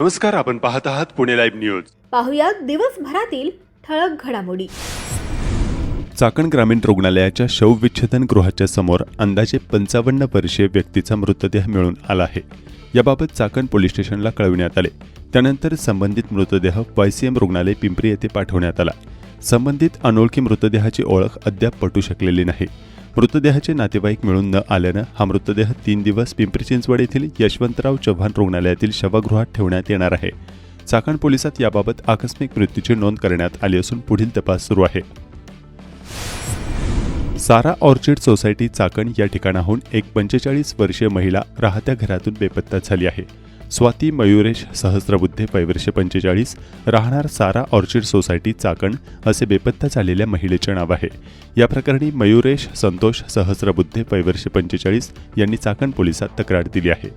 नमस्कार आपण पाहत आहात पुणे लाईव्ह न्यूज. पाहुयात दिवसभरातील ठळक घडामोडी. चाकण ग्रामीण रुग्णालयाच्या शवविच्छेदन गृहाच्या समोर अंदाजे पंचावन्न वर्षीय व्यक्तीचा मृतदेह मिळून आला आहे. याबाबत चाकण पोलीस स्टेशनला कळविण्यात आले. त्यानंतर संबंधित मृतदेह वायसीएम रुग्णालय पिंपरी येथे पाठवण्यात आला. संबंधित अनोळखी मृतदेहाची ओळख अद्याप पटू शकलेली नाही. मृतदेहाचे नातेवाईक मिळून न आल्यानं हा मृतदेह तीन दिवस पिंपरी चिंचवड येथील यशवंतराव चव्हाण रुग्णालयातील शवगृहात ठेवण्यात येणार आहे. चाकण पोलिसात याबाबत आकस्मिक मृत्यूची नोंद करण्यात आली असून पुढील तपास सुरू आहे. सारा ऑर्चिड सोसायटी चाकण या ठिकाणाहून एक पंचेचाळीस वर्षीय महिला राहत्या घरातून बेपत्ता झाली आहे. स्वाती मयुरेश सहस्रबुद्धे पैवर्ष पंचेचाळीस राहणार सारा ऑर्चिड सोसायटी चाकण असे बेपत्ता झालेल्या महिलेचे नाव आहे. या प्रकरणी मयुरेश संतोष सहस्रबुद्धे पैवर्ष पंचेचाळीस यांनी चाकण पोलिसात तक्रार दिली आहे.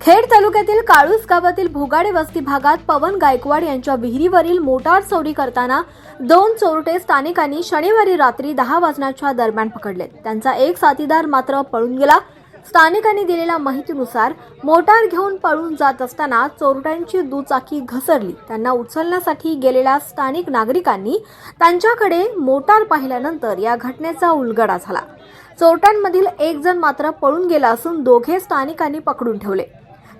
खेड तालुक्यातील काळूस गावातील भोगाडे वस्ती भागात पवन गायकवाड यांच्या विहिरीवरील मोटार चोरी करताना दोन चोरटे स्थानिकांनी शनिवारी रात्री दहा वाजण्याच्या दरम्यान पकडले त्यांचा एक साथीदार मात्र पळून गेला. स्थानिकांनी दिलेल्या माहितीनुसार मोटार घेऊन पळून जात असताना चोरट्यांची दुचाकी घसरली. त्यांना उचलण्यासाठी गेलेल्या स्थानिक नागरिकांनी त्यांच्याकडे मोटार पाहिल्यानंतर या घटनेचा उलगडा झाला. चोरट्यांमधील एक जण मात्र पळून गेला असून दोघे स्थानिकांनी पकडून ठेवले.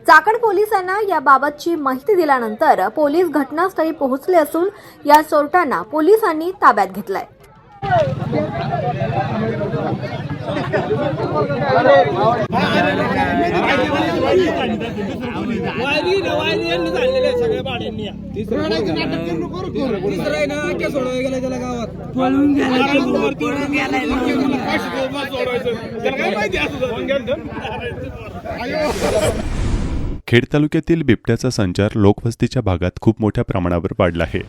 चाकण पोलिसांना याबाबतची माहिती दिल्यानंतर पोलीस घटनास्थळी पोहोचले असून या चोरट्यांना पोलिसांनी ताब्यात घेतलाय. पळून गेला खेड तालुक्यातील बिबट्याचा संचार लोकवस्तीच्या भागात खूप मोठ्या प्रमाणावर वाढला आहे.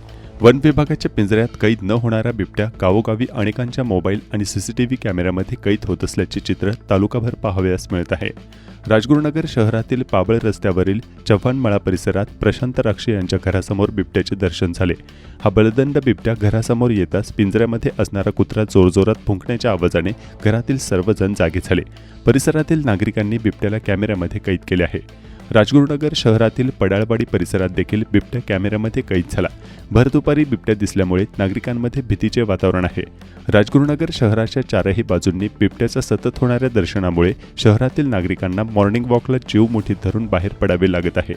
वन विभागाच्या पिंजऱ्यात कैद न होणाऱ्या बिबट्या गावोगावी अनेकांच्या मोबाईल आणि सीसीटीव्ही कॅमेऱ्यामध्ये कैद होत असल्याचे चित्र तालुकाभर पाहावयास मिळत आहे. राजगुरुनगर शहरातील पाबळ रस्त्यावरील चव्हाणमळा परिसरात प्रशांत राक्षे यांच्या घरासमोर बिबट्याचे दर्शन झाले. हा बलदंड बिबट्या घरासमोर येताच पिंजऱ्यामध्ये असणारा कुत्रा जोरजोरात फुंकण्याच्या आवाजाने घरातील सर्वजण जागे झाले. परिसरातील नागरिकांनी बिबट्याला कॅमेऱ्यामध्ये कैद केले आहे. राजगुरुनगर शहरातील पडाळवाडी परिसरात देखील बिबट्या कॅमेऱ्यामध्ये कैद झाला. भर दुपारी बिबट्या दिसल्यामुळे नागरिकांमध्ये भीतीचे वातावरण आहे. राजगुरुनगर शहराच्या चारही बाजूंनी बिबट्याच्या सतत होणाऱ्या दर्शनामुळे शहरातील नागरिकांना मॉर्निंग वॉकला जीव मुठीत धरून बाहेर पडावे लागत आहे.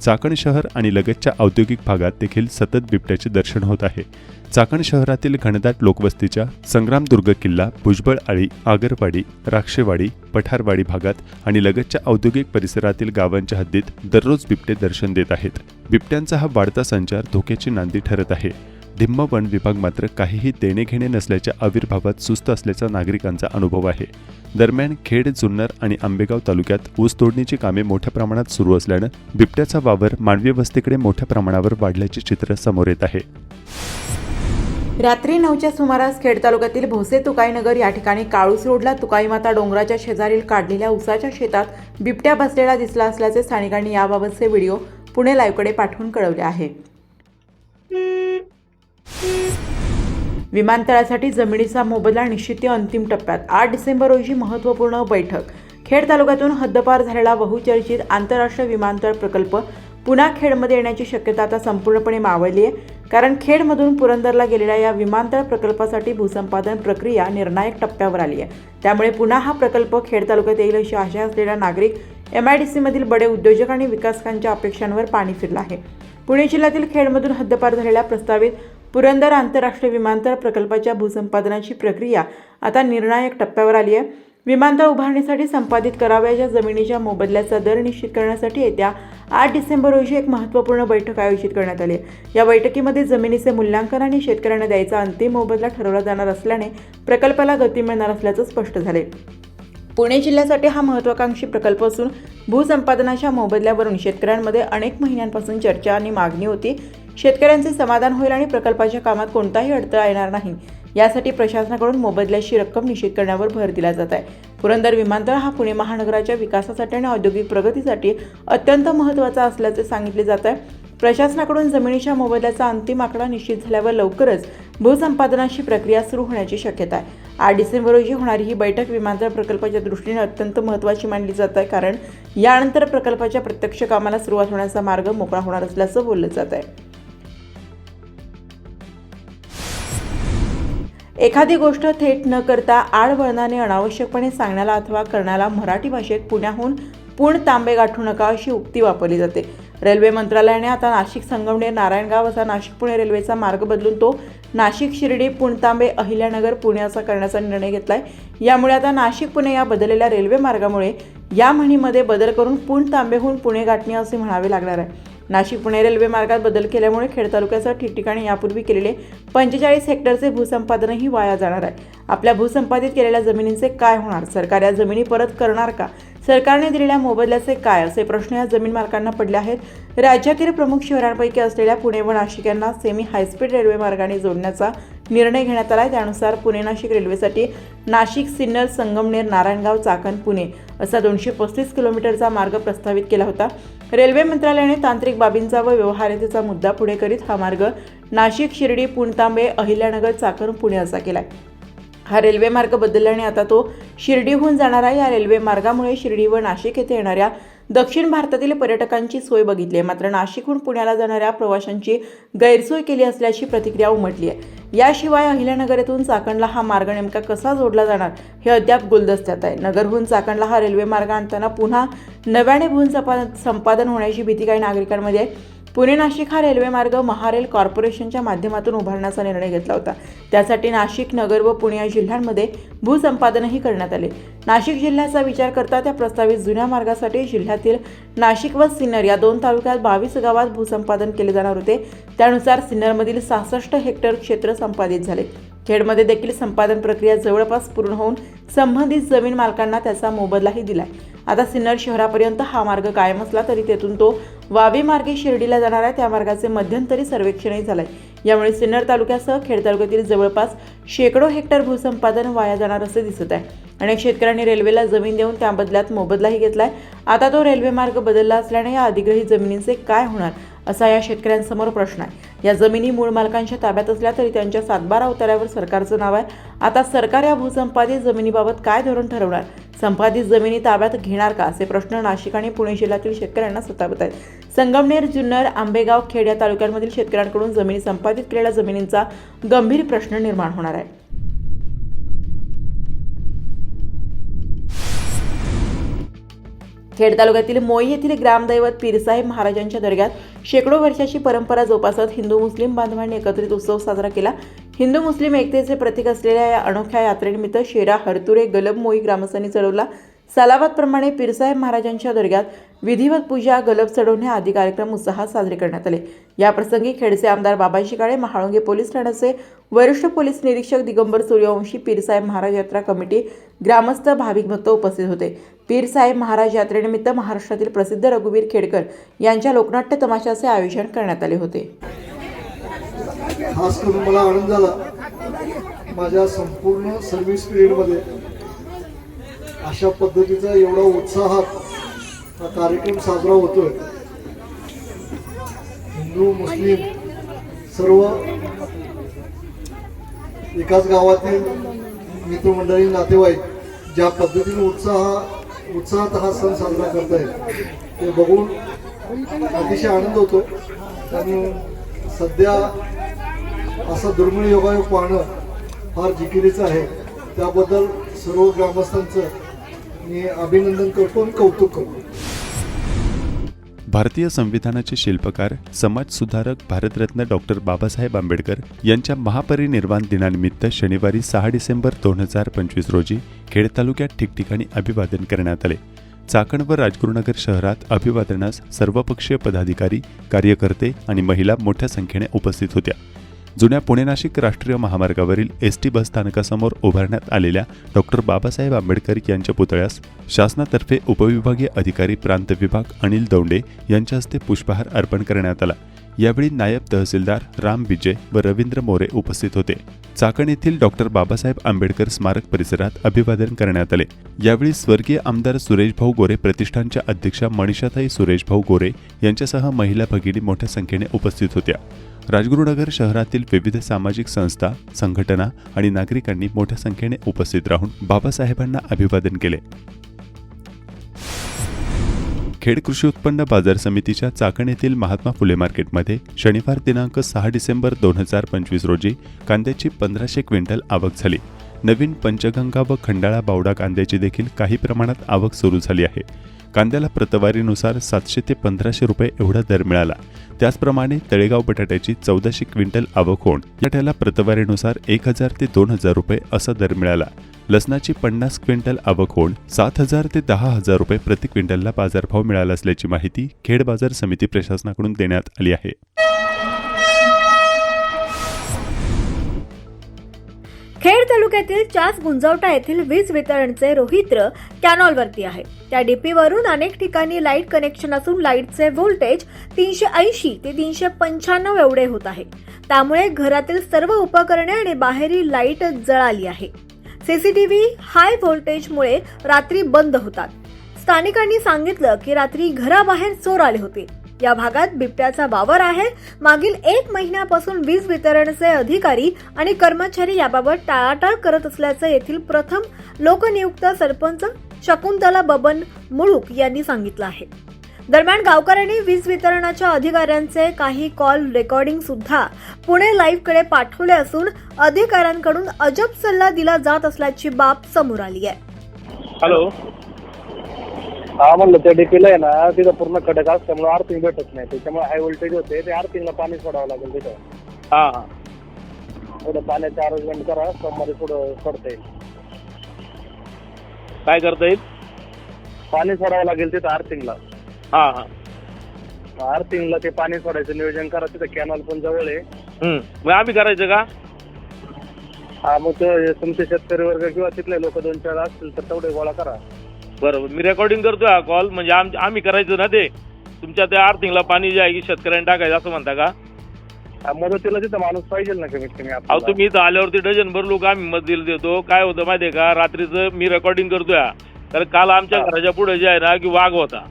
चाकण शहर आणि लगतच्या औद्योगिक भागात देखील सतत बिबट्याचे दर्शन होत आहे. चाकण शहरातील घनदाट लोकवस्तीच्या संग्रामदुर्ग किल्ला भुजबळ आळी आगरवाडी राक्षेवाडी पठारवाडी भागात आणि लगतच्या औद्योगिक परिसरातील गावांच्या हद्दीत दररोज बिबटे दर्शन देत आहेत. बिबट्यांचा हा वाढता संचार धोक्याची नांदी ठरत आहे. धिम्म वन विभाग मात्र काहीही देणे घेणे नसल्याच्या आविर्भावात सुस्त असल्याचा नागरिकांचा अनुभव आहे. दरम्यान खेड जुन्नर आणि आंबेगाव तालुक्यात ऊस तोडणीची कामे मोठ्या प्रमाणात सुरू असल्यानं बिबट्याचा वावर मानवी वस्तीकडे मोठ्या प्रमाणावर वाढल्याचे चित्र समोर येत आहे. रात्री नऊच्या सुमारास खेड तालुक्यातील भोसे तुकाईनगर या ठिकाणी काळूस रोडला तुकाईमाता डोंगराच्या शेजारील काढलेल्या उसाच्या शेतात बिबट्या बसलेला दिसला असल्याचे स्थानिकांनी याबाबतचे व्हिडिओ पुणे लाईव्हकडे पाठवून कळवले आहे. विमानतळासाठी जमिनीचा मोबदला निश्चिती अंतिम टप्प्यात. आठ डिसेंबर रोजी महत्त्वपूर्ण बैठक. खेड तालुक्यातून हद्दपार झालेला बहुचर्चित आंतरराष्ट्रीय विमानतळ प्रकल्प पुन्हा खेडमध्ये येण्याची शक्यता आता संपूर्णपणे मावळली आहे. कारण खेडमधून पुरंदरला गेलेल्या या विमानतळ प्रकल्पासाठी भूसंपादन प्रक्रिया निर्णायक टप्प्यावर आली आहे. त्यामुळे पुन्हा हा प्रकल्प खेड तालुक्यात येईल अशी आशा असलेला नागरिक एम आय डी सीमधील बडे उद्योजक आणि विकासकांच्या अपेक्षांवर पाणी फिरलं आहे. पुणे जिल्ह्यातील खेडमधून हद्दपार झालेल्या प्रस्तावित पुरंदर आंतरराष्ट्रीय विमानतळ प्रकल्पाच्या भूसंपादनाची प्रक्रिया आता निर्णायक टप्प्यावर आली आहे. विमानतळ उभारणीसाठी संपादित करावयाच्या जमिनीच्या मोबदल्याचा दर निश्चित करण्यासाठी येत्या आठ डिसेंबर रोजी एक महत्त्वपूर्ण बैठक आयोजित करण्यात आली आहे. या बैठकीमध्ये जमिनीचे मूल्यांकन आणि शेतकऱ्यांना द्यायचा अंतिम मोबदला ठरवला जाणार असल्याने प्रकल्पाला गती मिळणार असल्याचं स्पष्ट झाले. पुणे जिल्ह्यासाठी हा महत्वाकांक्षी प्रकल्प असून भूसंपादनाच्या मोबदल्यावरून शेतकऱ्यांमध्ये अनेक महिन्यांपासून चर्चा आणि मागणी होती. शेतकऱ्यांचे समाधान होईल आणि प्रकल्पाच्या कामात कोणताही अडथळा येणार नाही. यासाठी प्रशासनाकडून मोबदल्याची रक्कम निश्चित करण्यावर भर दिला जात आहे. पुरंदर विमानतळ हा पुणे महानगराच्या विकासासाठी आणि औद्योगिक प्रगतीसाठी अत्यंत महत्त्वाचा असल्याचे सांगितले जात आहे. प्रशासनाकडून जमिनीच्या मोबदल्याचा अंतिम आकडा निश्चित झाल्यावर लवकरच भूसंपादनाची प्रक्रिया सुरू होण्याची शक्यता आहे. आठ डिसेंबर रोजी होणारी ही बैठक विमानतळ प्रकल्पाच्या दृष्टीने अत्यंत महत्त्वाची मानली जात आहे कारण यानंतर प्रकल्पाच्या प्रत्यक्ष कामाला सुरुवात होण्याचा मार्ग मोकळा होणार असल्याचं बोललं जात आहे. एखादी गोष्ट थेट न करता आडवळणाने अनावश्यकपणे सांगण्याला अथवा करण्याला मराठी भाषेत पुण्याहून पूर्ण तांबे गाठू नका अशी उक्ती वापरली जाते. रेल्वे मंत्रालयाने आता नाशिक संगमनेर नारायणगाव असा नाशिक पुणे रेल्वेचा मार्ग बदलून तो नाशिक शिर्डी पुणतांबे अहिल्यानगर पुणे असा करण्याचा निर्णय घेतला आहे यामुळे आता नाशिक पुणे या बदललेल्या रेल्वे मार्गामुळे या म्हणीमध्ये बदल करून पुणतांबेहून पुणे गाठणे असे म्हणावे लागणार आहे. नाशिक पुणे रेल्वे मार्गात बदल केल्यामुळे खेड तालुक्यासह ठिकठिकाणी यापूर्वी केलेले पंचेचाळीस हेक्टरचे भूसंपादनही वाया जाणार आहे. आपल्या भूसंपादित केलेल्या जमिनींचे काय होणार? सरकार या जमिनी परत करणार का? सरकारने दिलेल्या मोबदल्याचे काय? असे प्रश्न या जमीन मालकांना पडले आहेत. राज्यातील प्रमुख शहरांपैकी असलेल्या पुणे व नाशिक यांना सेमी हायस्पीड रेल्वे मार्गाने जोडण्याचा निर्णय घेण्यात आला आहे त्यानुसार पुणे नाशिक रेल्वेसाठी नाशिक सिन्नर संगमनेर नारायणगाव चाकण पुणे असा दोनशे पस्तीस किलोमीटरचा मार्ग प्रस्तावित केला होता. रेल्वे मंत्रालयाने तांत्रिक बाबींचा व व्यवहार्यतेचा मुद्दा पुढे करीत हा मार्ग नाशिक शिर्डी पुणतांबे अहिल्यानगर चाकण पुणे असा केला आहे हा रेल्वे मार्ग बदलल्याने आता तो शिर्डीहून जाणारा या रेल्वे मार्गामुळे शिर्डी व नाशिक येथे येणाऱ्या दक्षिण भारतातील पर्यटकांची सोय बघितली आहे. मात्र नाशिकहून पुण्याला जाणाऱ्या प्रवाशांची गैरसोय केली असल्याची प्रतिक्रिया उमटली आहे. याशिवाय अहिल्यानगर येथून चाकणला हा मार्ग नेमका कसा जोडला जाणार हे अद्याप गुलदस्त्यात आहे. नगरहून चाकणला हा रेल्वे मार्ग आणताना पुन्हा नव्याने भून संपादन होण्याची भीती काही नागरिकांमध्ये आहे. पुणे नाशिक हा रेल्वे मार्ग महारेल कॉर्पोरेशनच्या माध्यमातून उभारण्याचा निर्णय घेतला होता. त्यासाठी नाशिक नगर व पुणे या जिल्ह्यांमध्ये भूसंपादनही करण्यात आले. नाशिक जिल्ह्याचा विचार करता त्या प्रस्तावित जुन्या मार्गासाठी जिल्ह्यातील नाशिक व सिन्नर या दोन तालुक्यात बावीस गावात भूसंपादन केले जाणार होते. त्यानुसार सिन्नरमधील सहासष्ट हेक्टर क्षेत्र संपादित झाले. खेडमध्ये देखील संपादन प्रक्रिया जवळपास पूर्ण होऊन संबंधित जमीन मालकांना त्याचा मोबदलाही दिलाय. आता सिन्नर शहरापर्यंत हा मार्ग कायम असला तरी तेथून तो वावी मार्गे शिर्डीला जाणार आहे. त्या मार्गाचे मध्यंतरी सर्वेक्षणही झालंय. यामुळे सिन्नर तालुक्यासह खेड तालुक्यातील जवळपास शेकडो हेक्टर भूसंपादन वाया जाणार असे दिसत आहे. अनेक शेतकऱ्यांनी रेल्वेला जमीन देऊन त्या बदल्यात मोबदलाही घेतलाय. आता तो रेल्वे मार्ग बदलला असल्याने या अधिग्रही जमिनींचे काय होणार? असा या शेतकऱ्यांसमोर प्रश्न आहे. या जमिनी मूळ मालकांच्या ताब्यात असल्या तरी त्यांच्या सातबारा उतार्यावर सरकारचं नाव आहे. आता सरकार या भूसंपादित जमिनीबाबत काय धोरण ठरवणार? संपादित जमिनी ताब्यात घेणार का? असे प्रश्न नाशिक आणि पुणे जिल्ह्यातील शेतकऱ्यांना सतावत आहेत. संगमनेर जुन्नर आंबेगाव खेड या तालुक्यांमधील शेतकऱ्यांकडून जमिनी संपादित केलेल्या जमिनींचा गंभीर प्रश्न निर्माण होणार आहे. खेड तालुक्यातील मोई येथील ग्रामदैवत पीरसाहेब महाराजांच्या दर्ग्यात शेकडो वर्षाची परंपरा जोपासत हिंदू मुस्लिम बांधवांनी एकत्रित उत्सव साजरा केला. हिंदू मुस्लिम एकतेचे प्रतीक असलेल्या या अनोख्या यात्रेनिमित्त शेरा हरतुरे गलब मोई ग्रामस्थांनी चढवला. सलावतप्रमाणे पीरसाहेब महाराजांच्या दर्ग्यात विधिवत पूजा गलब चढवणे आदी कार्यक्रम उत्साहात साजरे करण्यात आले. याप्रसंगी खेडचे आमदार बाबाजी काळे महाळुंगे पोलीस ठाण्याचे वरिष्ठ पोलीस निरीक्षक दिगंबर सूर्यवंशी पीरसाहेब महाराज यात्रा कमिटी ग्रामस्थ भाविक भक्त उपस्थित होते. पीरसाहेब महाराज यात्रेनिमित्त महाराष्ट्रातील प्रसिद्ध रघुवीर खेडकर यांच्या लोकनाट्य तमाशाचे आयोजन करण्यात आले होते. खास करून मला आनंद झाला. माझ्या संपूर्ण सर्व्हिस पिरियडमध्ये अशा पद्धतीचा एवढा उत्साहात हा कार्यक्रम साजरा होतोय. हिंदू मुस्लिम सर्व एकाच गावातील मित्रमंडळी नातेवाईक ज्या पद्धतीने उत्साह उत्साहात हा सण साजरा करतायत. ते बघून अतिशय आनंद होतो. आणि सध्या असा दुर्मिळ योगायोग पाहणं फार जिकिरीचं आहे. त्याबद्दल सर्व ग्रामस्थांचं मी अभिनंदन करतो आणि कौतुक करतो. भारतीय संविधानाचे शिल्पकार समाजसुधारक भारतरत्न डॉक्टर बाबासाहेब आंबेडकर यांच्या महापरिनिर्वाण दिनानिमित्त शनिवारी सहा डिसेंबर दोन हजार पंचवीस रोजी खेड तालुक्यात ठिकठिकाणी अभिवादन करण्यात आले. चाकण व राजगुरुनगर शहरात अभिवादनास सर्वपक्षीय पदाधिकारी कार्यकर्ते आणि महिला मोठ्या संख्येने उपस्थित होत्या. जुन्या पुणे नाशिक राष्ट्रीय महामार्गावरील एस टी बस स्थानकासमोर उभारण्यात आलेल्या डॉक्टर बाबासाहेब आंबेडकर यांच्या पुतळ्यास शासनातर्फे उपविभागीय अधिकारी प्रांत विभाग अनिल दौंडे यांच्या हस्ते पुष्पहार अर्पण करण्यात आला. यावेळी नायब तहसीलदार राम विजय व रवींद्र मोरे उपस्थित होते. चाकण येथील डॉक्टर बाबासाहेब आंबेडकर स्मारक परिसरात अभिवादन करण्यात आले. यावेळी स्वर्गीय आमदार सुरेशभाऊ गोरे प्रतिष्ठानच्या अध्यक्षा मनीषाताई सुरेशभाऊ गोरे यांच्यासह महिला भगिनी मोठ्या संख्येने उपस्थित होत्या. राजगुरुनगर शहरातील विविध सामाजिक संस्था संघटना आणि नागरिकांनी मोठ्या संख्येने उपस्थित राहून बाबासाहेबांना अभिवादन केले. खेड कृषी उत्पन्न बाजार समितीच्या चाकण येथील महात्मा फुले मार्केटमध्ये शनिवार दिनांक सहा डिसेंबर दोन हजार पंचवीस रोजी कांद्याची पंधराशे क्विंटल आवक झाली. नवीन पंचगंगा व खंडाळा बावडा कांद्याची देखील काही प्रमाणात आवक सुरू झाली आहे. कांद्याला प्रतवारीनुसार सातशे ते पंधराशे रुपये एवढा दर मिळाला. त्याचप्रमाणे तळेगाव बटाट्याची चौदाशे क्विंटल आवक होऊन बटाट्याला प्रतवारीनुसार एक हजार ते दोन हजार रुपये असा दर मिळाला. लसणाची पन्नास क्विंटल आवक होऊन सात हजार ते दहा हजार रुपये प्रति क्विंटलला बाजारभाव मिळाला असल्याची माहिती खेड बाजार समिती प्रशासनाकडून देण्यात आली आहे. खेड तालुक्यातील चास गुंजवटा येथील वीज वितरणचे रोहित्र कॅनॉलवरती आहे. त्या डीपीवरून अनेक ठिकाणी लाइट कनेक्शन असून लाईटचे व्होल्टेज तीनशे ऐंशी ते तीनशे पंच्याण्णव एवढे होत आहे. त्यामुळे घरातील सर्व उपकरणे आणि बाहेरील लाइट जळाली आहे. सीसीटीव्ही हाय व्होल्टेजमुळे रात्री बंद होतात. स्थानिकांनी सांगितलं की रात्री घराबाहेर चोर आले होते. या भागात बिबट्याचा वावर आहे. मागील एक महिन्यापासून वीज वितरणचे अधिकारी आणि कर्मचारी याबाबत टाळाटाळ करत असल्याचं येथील प्रथम लोकनियुक्त सरपंच शकुंतला बबन मुळूक यांनी सांगितलं आहे. दरम्यान गावकऱ्यांनी वीज वितरणाच्या अधिकाऱ्यांचे काही कॉल रेकॉर्डिंग सुद्धा पुणे लाईव्हकडे पाठवले असून अधिकाऱ्यांकडून अजब सल्ला दिला जात असल्याची बाब समोर आली आहे. हॅलो. हा म्हणलं त्या डीपीला आहे ना तिथं पूर्ण कडक असल्यामुळे आर्थिंग भेटत नाही. त्याच्यामुळे हाय व्होल्टेज होते ते आर्थिंगला पाणी सोडावं लागेल तिथं. हां. हां थोडं पाण्याचं अरेंजमेंट करा सोमवारी थोडं सोडता येईल. काय करता येईल? पाणी सोडावं लागेल तिथं आर्थिंगला हां हां. आर्थिंगला ते पाणी सोडायचं नियोजन करा तिथं कॅनॉल पण जवळ आहे. मग आम्ही करायचं का? हा मग ते तुमचे शेतकरी वर्ग किंवा तिथले लोक दोन चार असतील तर तेवढे गोळा करा. बरोबर मी रेकॉर्डिंग करतोय हा कॉल म्हणजे आम आम्ही करायचं ना ते. तुमच्या त्या आर्थिंगला पाणी जे आहे की शेतकऱ्यांनी टाकायचं असं म्हणता का? हा, मदतीला तिथं माणूस पाहिजे ना कमीत कमी अहो आपल्याला. तुम्ही इथं आल्यावरती डझन भर लोक आम्ही मत दिलं देतो. काय होतं माहितीये का? रात्रीचं मी रेकॉर्डिंग करतोय हा. तर काल आमच्या हा. घराच्या पुढे जे आहे ना की वाघ होता.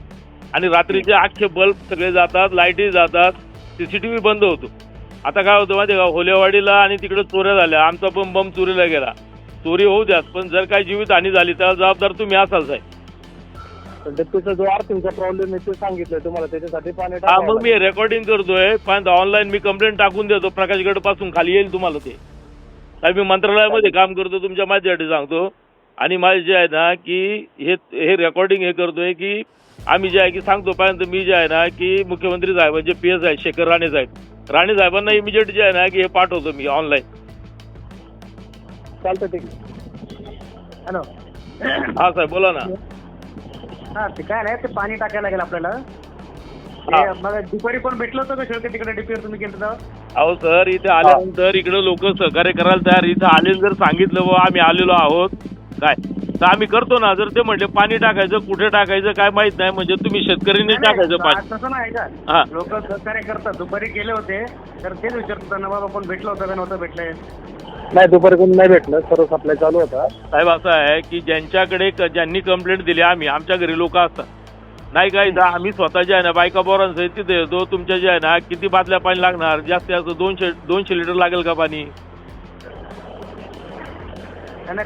आणि रात्रीचे अख्खे बल्ब सगळे जातात लाईटी जातात. सीसीटीव्ही बंद होतो. आता काय होतं माहितीये का? होलेवाडीला आणि तिकडे चोऱ्या झाल्या. आमचा पण बंब चोरीला गेला. चोरी होऊ द्यात पण जर काही जीवित हानी झाली त्याला जबाबदार तुम्ही असाल साहेब तुझं जो आर्थिंगचा प्रॉब्लेम आहे ते सांगितलंय तुम्हाला त्याच्यासाठी पाणी हा मग मी. रेकॉर्डिंग करतोय. पण ऑनलाईन मी कंप्लेंट टाकून देतो. प्रकाशगडपासून खाली येईल तुम्हाला ते. साहेब मी मंत्रालयामध्ये काम करतो तुमच्या माहितीसाठी सांगतो. आणि माझे जे आहे ना की हे हे रेकॉर्डिंग हे करतोय की आम्ही जे आहे की सांगतो पर्यंत मी जे आहे ना की मुख्यमंत्री साहेबांचे पी एस आहेत शेखर राणे साहेब. राणे साहेबांना इमिजिएट जे आहे ना की हे पाठवतो मी ऑनलाईन चालतं ठीक आहे. हॅलो. हा साहेब बोला ना. हा ते काय नाही ते पाणी टाकायला लागेल आपल्याला. हा. मग दुपारी पण भेटलं होतं का शेवटी तिकडे डीपीवर तुम्ही गेलं तेव्हा? अहो सर इथे आल्यानंतर इकडे लोक सहकार्य करायला तयार इथं आले जर सांगितलं बुवा आम्ही आलेलो आहोत. काय? तर आम्ही करतो ना जर ते म्हटले पाणी टाकायचं कुठे टाकायचं काय माहीत नाही. म्हणजे तुम्ही शेतकऱ्यांनी टाकायचं पाणी. तसं नाही हा. का लोक सहकार्य करतात. दुपारी गेले होते तर तेच विचारत होता ना बाबा कोण भेटलं होतं का? नव्हतं भेटलंय नाही दुपारी कोणी नाही भेटलं. सर्व सप्लाय चालू होता. साहेब असं आहे की ज्यांच्याकडे क- ज्यांनी कंप्लेंट दिली आम्ही आमच्या घरी लोक असतात. नाही का इथं आम्ही स्वतः जे आहे ना बायका बोरांसहित तिथे येतो तुमच्या जे आहे ना किती बादल्या पाणी लागणार? जास्तीत जास्त दोनशे दोनशे लिटर लागेल का पाणी?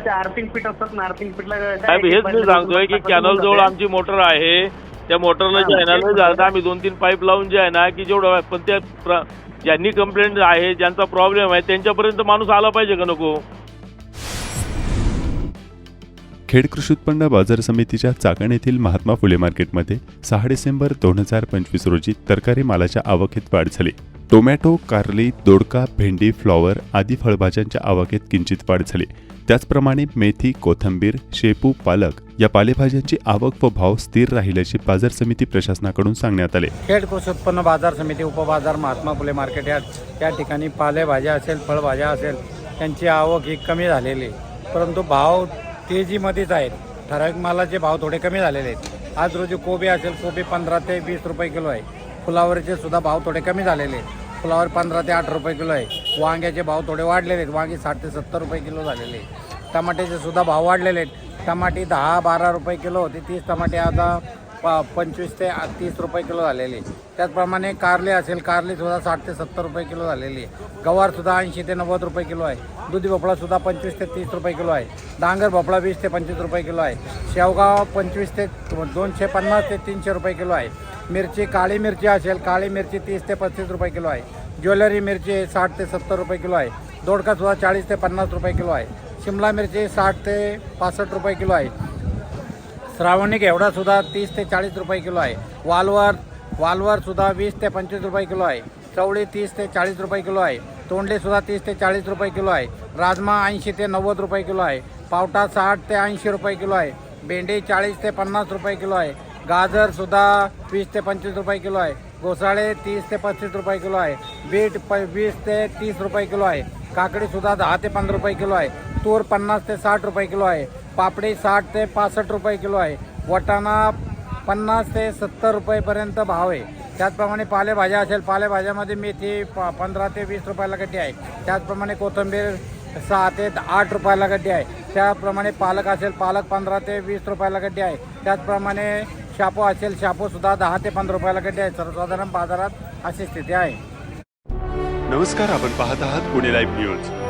ते आर्थिंग पीठ असतात ना आर्थिंग पीठला काय साहेब हेच मी सांगतोय की कॅनल जवळ आमची मोटर आहे. त्या मोटरला जे आहे ना लय झालं. आम्ही दोन तीन पाईप लावून जे आहे ना की जेवढं पण त्या प्र- ज्यांनी कंप्लेंट आहे ज्यांचा प्रॉब्लेम आहे त्यांच्यापर्यंत माणूस आला पाहिजे का नको? खेड कृषी उत्पन्न बाजार समितीच्या चाकण येथील महात्मा फुले मार्केटमध्ये सहा डिसेंबर दोन हजार पंचवीस रोजी तरकारी मालाच्या आवकेत वाढ झाली. टोमॅटो कारली दोडका भेंडी फ्लॉवर आदी फळभाज्यांच्या आवकेत किंचित वाढ झाली. त्याचप्रमाणे मेथी कोथंबीर शेपू पालक या पालेभाज्यांची आवक व भाव स्थिर राहिल्याचे बाजार समिती प्रशासनाकडून सांगण्यात आले. खेड कृषी उत्पन्न बाजार समिती उपबाजार महात्मा फुले मार्केट या या ठिकाणी पालेभाज्या असेल फळभाज्या असेल त्यांची आवक ही कमी झालेली आहे. परंतु भाव तेजीमध्येच आहेत. ठराविक मालाचे भाव थोडे कमी झालेले आहेत. आज रोजी कोबी असेल कोबी पंधरा ते वीस रुपये किलो आहे. फुलावरचे सुद्धा भाव थोडे कमी झालेले आहेत. फुलावर पंधरा ते आठ रुपये किलो आहे. वांग्याचे भाव थोडे वाढलेले आहेत. वांगे साठ ते सत्तर रुपये किलो झालेले आहे टमाट्याचे सुद्धा भाव वाढलेले आहेत. टमाटे दहा बारा रुपये किलो होते. तीस टमाटे आता प पंचवीस ते तीस रुपये किलो झालेली त्याचप्रमाणे कारले असेल कारलीसुद्धा साठ ते सत्तर रुपये किलो झालेली आहे गवारसुद्धा ऐंशी ते नव्वद रुपये किलो आहे दुधी भोपळासुद्धा पंचवीस ते तीस रुपये किलो आहे डांगर भोपळा वीस ते पंचवीस रुपये किलो आहे शेवगाव पंचवीस ते दोनशे पन्नास ते तीनशे रुपये किलो आहे मिरची काळी मिरची असेल काळी मिरची तीस ते पस्तीस रुपये किलो आहे ज्वेलरी मिरची साठ ते सत्तर रुपये किलो आहे दोडकासुद्धा चाळीस ते पन्नास रुपये किलो आहे शिमला मिरची साठ ते पासष्ट रुपये किलो आहे श्रावणिक एवढासुद्धा सुद्धा तीस ते चाळीस रुपये किलो आहे वालवर वालवर सुद्धा वीस ते पंचवीस रुपये किलो आहे चवळी तीस ते चाळीस रुपये किलो आहे तोंडलीसुद्धा तीस ते चाळीस रुपये किलो आहे राजमा ऐंशी ते नव्वद रुपये किलो आहे पावटा साठ ते ऐंशी रुपये किलो आहे भेंडी चाळीस ते पन्नास रुपये किलो आहे गाजरसुद्धा वीस ते पंचवीस रुपये किलो आहे घोसाळे तीस ते पस्तीस रुपये किलो आहे बीट प वीस ते तीस रुपये किलो आहे काकडीसुद्धा दहा ते पंधरा रुपये किलो आहे तूर पन्नास ते साठ रुपये किलो आहे पापडी साठ ते पासष्ट रुपये किलो आहे. वाटाणा पन्नास ते सत्तर रुपयेपर्यंत भाव आहे. त्याचप्रमाणे पालेभाज्या असेल पालेभाज्यामध्ये मेथी प पंधरा ते वीस रुपयाला गड्डी आहे. त्याचप्रमाणे कोथिंबीर सहा ते आठ रुपयाला गड्डी आहे. त्याप्रमाणे पालक असेल पालक पंधरा ते वीस रुपयाला गड्डी आहे. त्याचप्रमाणे शापू असेल शापूसुद्धा दहा ते पंधरा रुपयाला गड्डी आहे. सर्वसाधारण बाजारात अशी स्थिती आहे. नमस्कार आपण पाहत आहात पुणे लाईव्ह न्यूज